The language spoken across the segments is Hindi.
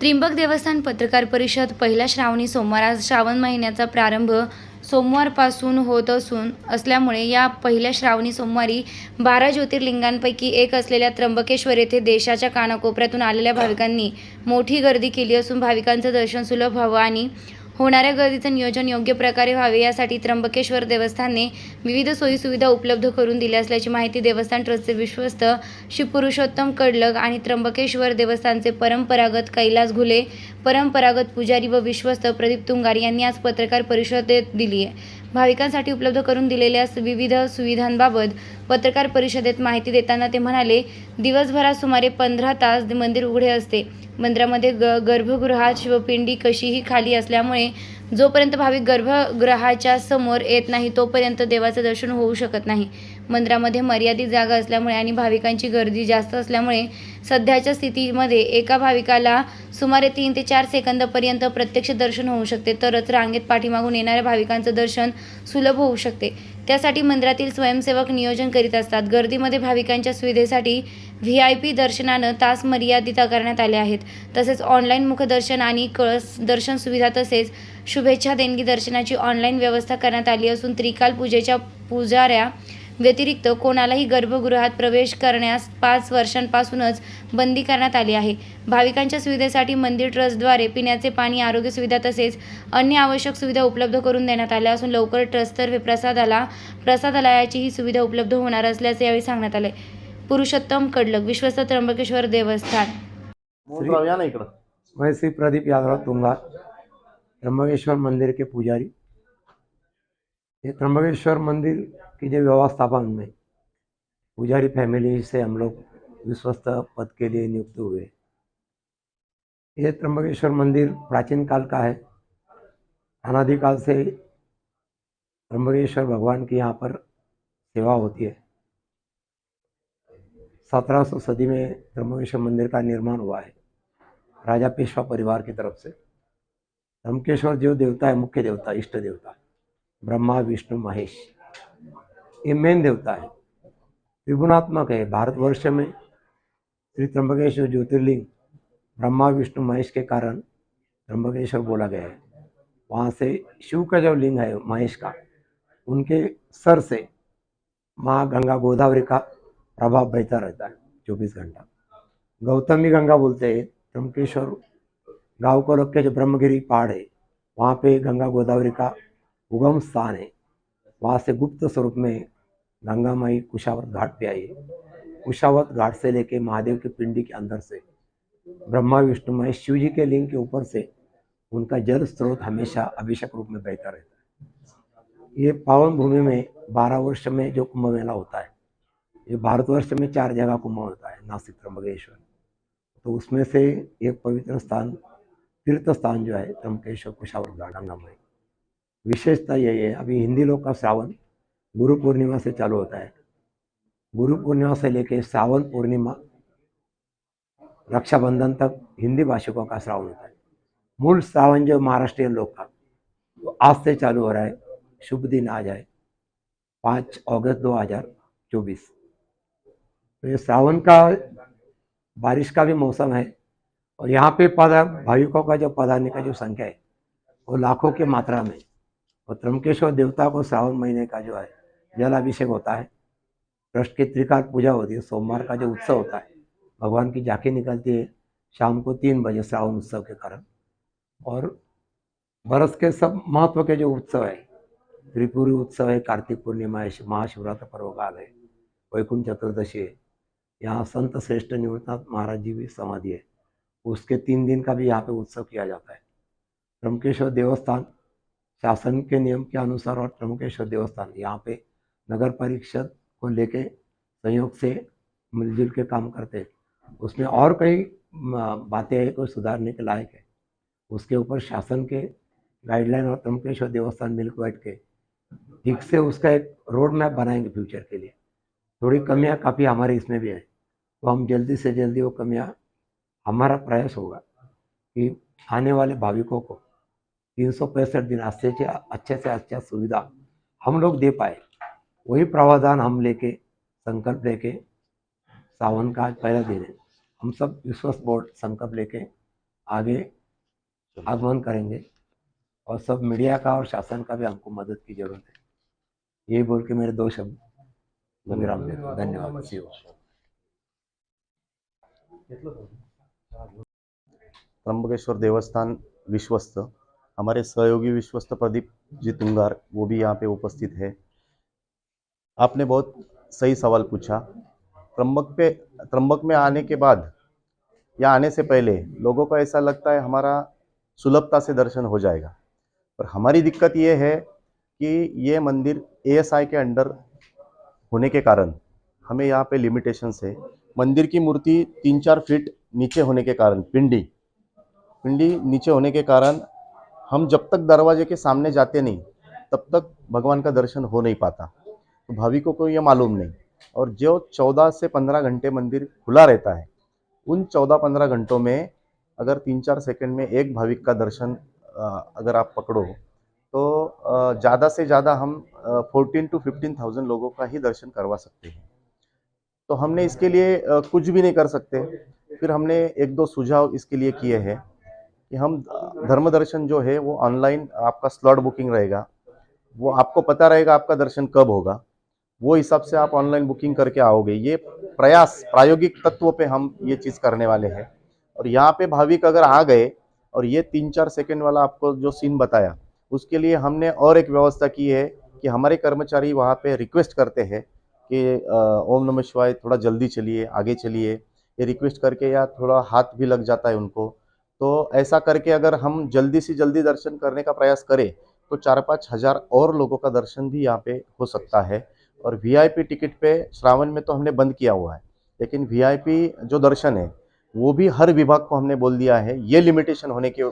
त्रिंबक देवस्थान पत्रकार परिषद पहिला श्रावणी सोमवारा श्रावण महिन्याचा प्रारंभ सोमवारपासून होत असून असल्यामुळे या पहिल्या श्रावणी सोमवारी बारा ज्योतिर्लिंगांपैकी एक असलेल्या त्र्यंबकेश्वर येथे देशाच्या कानाकोपऱ्यातून आलेल्या भाविकांनी मोठी गर्दी केली असून भाविकांचं दर्शन सुलभ व्हावं आणि होणाऱ्या गर्दीचं नियोजन योग्य प्रकारे व्हावे यासाठी त्र्यंबकेश्वर देवस्थानने विविध सोयीसुविधा उपलब्ध करून दिल्या असल्याची माहिती देवस्थान ट्रस्टचे विश्वस्त श्री पुरुषोत्तम कडलग आणि त्र्यंबकेश्वर देवस्थानचे परंपरागत कैलास घुले परंपरागत पुजारी व विश्वस्त प्रदीप तुंगार यांनी आज पत्रकार परिषदेत दिली आहे भाविकांसाठी उपलब्ध करून दिलेल्या विविध सुविधांबाबत पत्रकार परिषदेत माहिती देताना ते म्हणाले दिवसभरात सुमारे पंधरा तास मंदिर उघडे असते. मंदिरामध्ये ग गर्भगृहात शिवपिंडी कशीही खाली असल्यामुळे जोपर्यंत भाविक गर्भगृहाच्या समोर येत नाही तोपर्यंत देवाचं दर्शन होऊ शकत नाही. मंदिरामध्ये मर्यादित जागा असल्यामुळे आणि भाविकांची गर्दी जास्त असल्यामुळे सध्याच्या स्थितीमध्ये एका भाविकाला सुमारे तीन ते चार सेकंदापर्यंत प्रत्यक्ष दर्शन होऊ शकते. तरच रांगेत पाठीमागून येणाऱ्या भाविकांचं दर्शन सुलभ होऊ शकते. त्यासाठी मंदिरातील स्वयंसेवक नियोजन करीत असतात. गर्दीमध्ये भाविकांच्या सुविधेसाठी व्ही आय पी दर्शनानं तास मर्यादित करण्यात आले आहेत. तसेच ऑनलाईन मुखदर्शन आणि कळस दर्शन सुविधा तसेच शुभेच्छा देणगी दर्शनाची ऑनलाईन व्यवस्था करण्यात आली असून त्रिकाल पूजेच्या पुजाऱ्या व्यतिरिक्त कोणालाही गर्भगृहात प्रवेश करण्यास पाच वर्षांपासूनच बंदी करण्यात आली आहे. भाविकांच्या सुविधेसाठी मंदिर ट्रस्टद्वारे पिण्याचे पाणी आरोग्य सुविधा तसेच अन्य आवश्यक सुविधा उपलब्ध करून देण्यात आल्या असून लवकर ट्रस्टतर्फे प्रसादाला प्रसादालयाची ही सुविधा उपलब्ध होणार असल्याचे यावेळी सांगण्यात आले. पुरुषोत्तम कडलक विश्वस्त त्र्यंबकेश्वर देवस्थान. मैं श्री प्रदीप यादव तुंगा त्र्यंबकेश्वर मंदिर के पुजारी. ये त्र्यंबकेश्वर मंदिर की जो व्यवस्थापन में। पुजारी फैमिली से हम लोग विश्वस्त पद के लिए नियुक्त हुए। ये त्र्यंबकेश्वर मंदिर प्राचीन काल का है। अनादिकाल से त्र्यंबकेश्वर भगवान की यहाँ पर सेवा होती है। सत्रह सौ सदी में त्र्यंबकेश्वर मंदिर का निर्माण हुआ है, राजा पेशवा परिवार की तरफ़ से। त्र्यंबकेश्वर जो देवता है, मुख्य देवता, इष्ट देवता, ब्रह्मा, विष्णु, महेश। ये मेन देवता है। त्रिगुणात्मक है भारतवर्ष में। श्री त्र्यंबकेश्वर ज्योतिर्लिंग, ब्रह्मा, विष्णु, महेश के कारण त्र्यंबकेश्वर बोला गया है। वहाँ से शिव का जो लिंग है, महेश का, उनके सर से माँ गंगा गोदावरी का प्रभाव बहता रहता है चौबीस घंटा। गौतमी गंगा बोलते हैं, त्र्यंबकेश्वर गाँव को लग के जो ब्रह्मगिरी पहाड़ है। वहाँ पे गंगा गोदावरी का उगम स्थान है। वहाँ से गुप्त स्वरूप में गंगा माई कुशावत घाट पे आई कुशावत घाट से लेके महादेव की पिंडी के अंदर से, ब्रह्मा, विष्णु, महेश, शिव जी के लिंग के ऊपर से उनका जल स्रोत हमेशा अभिषेक रूप में बहता रहता है। ये पावन भूमि में बारह वर्ष में जो कुंभ मेला होता है, ये भारतवर्ष में चार जगह कुंभ होता है, नासिक, त्र्यंबकेश्वर। तो उसमें से एक पवित्र स्थान, तीर्थ स्थान जो है त्र्यंबकेश्वर कुशावर गंगा में विशेषता यही है, अभी हिंदी लोग का श्रावण गुरु पूर्णिमा से चालू होता है। गुरु पूर्णिमा से लेके श्रावण पूर्णिमा रक्षाबंधन तक हिंदी भाषिकों का श्रावण होता है। मूल श्रावण जो महाराष्ट्रीय लोग का, वो आज से चालू हो रहा है। शुभ दिन आज है पाँच अगस्त दो हज़ार चौबीस। तो ये श्रावण का, बारिश का भी मौसम है और यहाँ पे पदा, भाविकों का जो पधारने का जो संख्या है, वो लाखों की मात्रा में और त्रमकेश्वर देवता को श्रावण महीने का जो है जलाभिषेक होता है। ट्रस्ट की त्रिकाल पूजा होती है, सोमवार का जो उत्सव होता है, भगवान की झांकी निकलती है शाम को तीन बजे श्रावण उत्सव के कारण। और बरस के सब महत्व के जो उत्सव है, त्रिपुरी उत्सव है, कार्तिक पूर्णिमा है, महाशिवरात्र पर्व काल है, वैकुंठ चतुर्दशी है, यहाँ संत श्रेष्ठ निवृत्तनाथ महाराज जी भी समाधि है। उसके तीन दिन का भी यहाँ पे उत्सव किया जाता है। त्र्यंबकेश्वर देवस्थान शासन के नियम के अनुसार और त्र्यंबकेश्वर देवस्थान यहाँ पे नगर परिषद को लेके संयोग से मिलजुल के काम करते हैं। उसमें और कई बातें हैं, कोई सुधारने के लायक है। उसके ऊपर शासन के गाइडलाइन और त्र्यंबकेश्वर देवस्थान मिल के बैठ के, ठीक से उसका एक रोड मैप बनाएँगे फ्यूचर के लिए। थोड़ी कमियाँ काफ़ी हमारे इसमें भी हैं। तो हम जल्दी से जल्दी वो कमियाँ, हमारा प्रयास होगा कि आने वाले भाविकों को तीन सौ पैंसठ दिन अच्छे से अच्छे से अच्छा सुविधा हम लोग दे पाए। वही प्रावधान हम लेके संकल्प लेके सावन का आज पहला दिन है। हम सब विश्वास बोर्ड संकल्प लेके आगे आगमन करेंगे और सब मीडिया का और शासन का भी हमको मदद की ज़रूरत है। ये बोल के मेरे दो शब्द। विराम देता धन्यवाद। त्र्यंबकेश्वर देवस्थान विश्वस्त हमारे सहयोगी विश्वस्त प्रदीप जी तुंगार वो भी यहाँ पे उपस्थित है। आपने बहुत सही सवाल पूछा। त्र्यंबक पे त्र्यंबक में आने के बाद या आने से पहले लोगों को ऐसा लगता है हमारा सुलभता से दर्शन हो जाएगा। पर हमारी दिक्कत ये है कि ये मंदिर एएसआई के अंडर होने के कारण हमें यहाँ पे लिमिटेशंस है। मंदिर की मूर्ति तीन चार फीट नीचे होने के कारण, पिंडी पिंडी नीचे होने के कारण हम जब तक दरवाजे के सामने जाते नहीं, तब तक भगवान का दर्शन हो नहीं पाता। तो भाविकों को कोई ये मालूम नहीं। और जो चौदह से पंद्रह घंटे मंदिर खुला रहता है, उन चौदह पंद्रह घंटों में अगर तीन चार सेकंड में एक भाविक का दर्शन अगर आप पकड़ो तो ज़्यादा से ज़्यादा हम फोर्टीन टू फिफ्टीन थाउज़ेंड लोगों का ही दर्शन करवा सकते हैं। तो हमने इसके लिए कुछ भी नहीं कर सकते। फिर हमने एक दो सुझाव इसके लिए किए हैं कि हम धर्म दर्शन जो है वो ऑनलाइन आपका स्लॉट बुकिंग रहेगा। वो आपको पता रहेगा आपका दर्शन कब होगा। वो हिसाब से आप ऑनलाइन बुकिंग करके आओगे। ये प्रयास, प्रायोगिक तत्व पे हम ये चीज़ करने वाले हैं। और यहाँ पे भाविक अगर आ गए और ये तीन चार सेकंड वाला आपको जो सीन बताया, उसके लिए हमने और एक व्यवस्था की है कि हमारे कर्मचारी वहाँ पे रिक्वेस्ट करते हैं कि ओम नमः शिवाय, थोड़ा जल्दी चलिए, आगे चलिए। ये रिक्वेस्ट करके या थोड़ा हाथ भी लग जाता है उनको। तो ऐसा करके अगर हम जल्दी से जल्दी दर्शन करने का प्रयास करें तो चार पाँच हज़ार और लोगों का दर्शन भी यहाँ पे हो सकता है। और वीआईपी टिकट पे श्रावण में तो हमने बंद किया हुआ है, लेकिन वीआईपी जो दर्शन है, वो भी हर विभाग को हमने बोल दिया है। ये लिमिटेशन होने की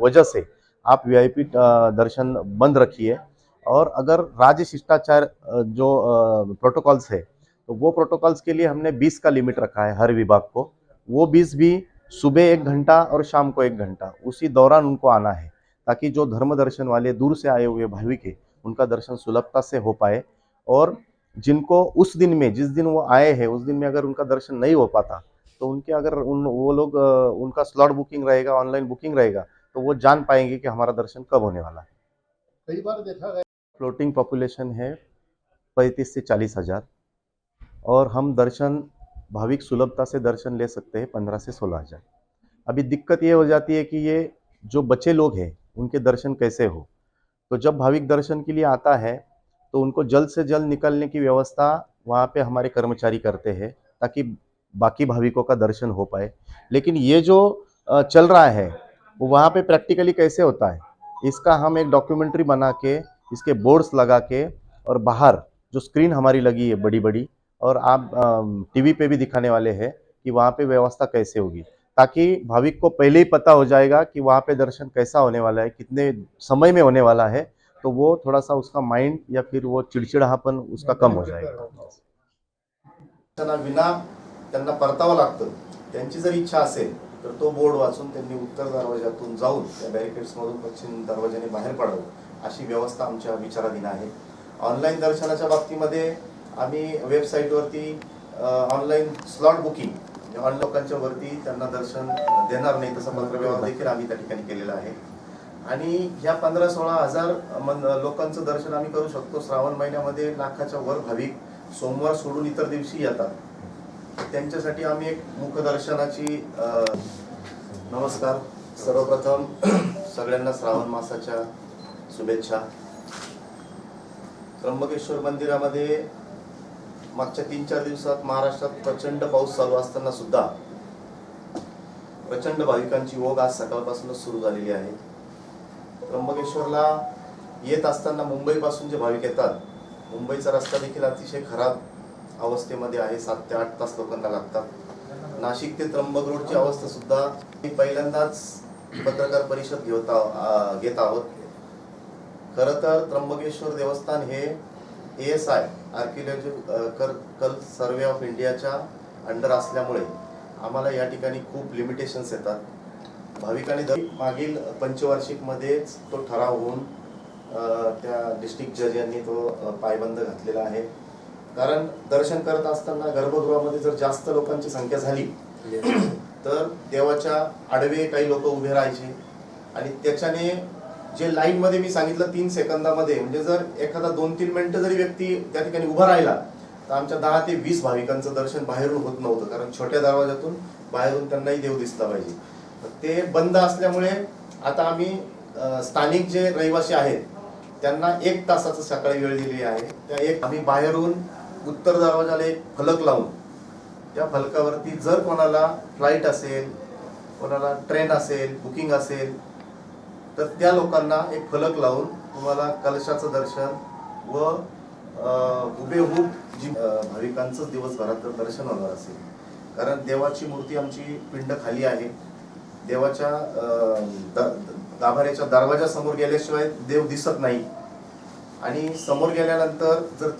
वजह से आप वीआईपी दर्शन बंद रखिए। और अगर राज्य शिष्टाचार जो प्रोटोकॉल्स है तो वो प्रोटोकॉल्स के लिए हमने 20 का लिमिट रखा है हर विभाग को। वो 20 भी सुबह एक घंटा और शाम को एक घंटा, उसी दौरान उनको आना है, ताकि जो धर्म दर्शन वाले दूर से आए हुए भाविक है, उनका दर्शन सुलभता से हो पाए। और जिनको उस दिन में जिस दिन वो आए हैं उस दिन में अगर उनका दर्शन नहीं हो पाता तो उनके अगर उन वो लोग उनका स्लॉट बुकिंग रहेगा ऑनलाइन बुकिंग रहेगा तो वो जान पाएँगे कि हमारा दर्शन कब होने वाला है। कई बार देखा गया फ्लोटिंग पॉपुलेशन है पैंतीस से चालीस हज़ार और हम दर्शन भाविक सुलभता से दर्शन ले सकते हैं पंद्रह से सोलह हज़ार। अभी दिक्कत ये हो जाती है कि ये जो बच्चे लोग हैं उनके दर्शन कैसे हो? तो जब भाविक दर्शन के लिए आता है तो उनको जल्द से जल्द निकलने की व्यवस्था वहाँ पे हमारे कर्मचारी करते हैं, ताकि बाकी भाविकों का दर्शन हो पाए। लेकिन ये जो चल रहा है, वो वहाँ पे प्रैक्टिकली कैसे होता है? इसका हम एक डॉक्यूमेंट्री बना के, इसके बोर्ड्स लगा के और बाहर जो स्क्रीन हमारी लगी है बड़ी बड़ी और आप टीवी पे भी दिखाने वाले हैं कि वहाँ पे व्यवस्था कैसे होगी, ताकि भाविक को पहले ही पता हो जाएगा कि वहाँ पे दर्शन कैसा होने वाला है, कितने समय में होने वाला है तो वो थोड़ा सा उसका माइंड या फिर वो चिड़चिड़ापन उसका कम हो जाएगा। त्यांना विना त्यांना परतावं लागतं. त्यांची जर इच्छा असेल तर तो बोर्ड वाचून त्यांनी उत्तर दरवाजातून जाऊन त्या बॅरिकेड्समधून पश्चिम दरवाजाने बाहेर पडावं अशी व्यवस्था आमच्या विचाराधीन आहे. ऑनलाईन दर्शनाच्या बाबतीमध्ये आम्ही वेबसाईटवरती ऑनलाईन स्लॉट बुकिंग म्हणजे ऑन लोकांच्या वरती त्यांना दर्शन देणार नाही तसा पत्रव्यवहार देखील आम्ही त्या ठिकाणी केलेला आहे. आणि ह्या पंधरा सोळा हजार मन- लोकांचं दर्शन आम्ही करू शकतो. श्रावण महिन्यामध्ये लाखाच्या वर भाविक सोमवार सोडून इतर दिवशी येतात. त्यांच्यासाठी आम्ही एक मुखदर्शनाची नमस्कार. सर्वप्रथम सगळ्यांना श्रावण मासाच्या शुभेच्छा. त्र्यंबकेश्वर मंदिरामध्ये मागच्या तीन चार दिवसात महाराष्ट्रात प्रचंड पाऊस चालू असताना सुद्धा प्रचंड भाविकांची ओघ आज सकाळपासूनच सुरू झालेली आहे. त्र्यंबकेश्वरला येत असताना मुंबईपासून जे भाविक येतात मुंबईचा रस्ता देखील अतिशय खराब अवस्थेमध्ये आहे. सात ते आठ तास लोकांना लागतात. नाशिक ते त्र्यंबक रोडची अवस्था सुद्धा मी पहिल्यांदाच पत्रकार परिषद घेत घेत आहोत. खरं तर त्र्यंबकेश्वर देवस्थान हे ए एस आय आर्किओलॉजिकल कल सर्वे ऑफ इंडियाच्या अंडर असल्यामुळे आम्हाला या ठिकाणी खूप लिमिटेशन्स येतात. भाविकांनी मागील मागील पंचवार्षिकमध्येच तो ठराव होऊन त्या डिस्ट्रिक्ट जज यांनी तो पायबंद घातलेला आहे. कारण दर्शन करत असताना गर्भगृहामध्ये जर जास्त लोकांची संख्या झाली तर देवाच्या आडवे काही लोक उभे राहायचे. आणि त्याच्याने जे लाईन मध्ये मी सांगितलं तीन सेकंदामध्ये म्हणजे जर एखादा दोन तीन मिनिटं जरी व्यक्ती त्या ठिकाणी उभा राहिला तर आमच्या दहा ते वीस भाविकांचं दर्शन बाहेरून होत नव्हतं. कारण छोट्या दरवाजातून बाहेरून त्यांनाही देव दिसला पाहिजे. ते बंद असल्यामुळे आता आम्ही स्थानिक जे रहिवासी आहेत त्यांना एक तासाचं सकाळी वेळ दिली आहे. त्या एक आम्ही बाहेरून उत्तर दरवाजाला एक फलक लावून त्या फलकावरती जर कोणाला फ्लाईट असेल कोणाला ट्रेन असेल बुकिंग असेल तर त्या लोकांना एक फलक लावून तुम्हाला कलशाचं दर्शन व हुबेहूब जी भाविकांचं दिवसभरात दर्शन होणार असेल. कारण देवाची मूर्ती आमची पिंड खाली आहे. देवाच्या दाभाऱ्याच्या द- गाभाऱ्याच्या दरवाजासमोर गेल्याशिवाय देव दिसत नाही. आणि समोर गेल्यानंतर जर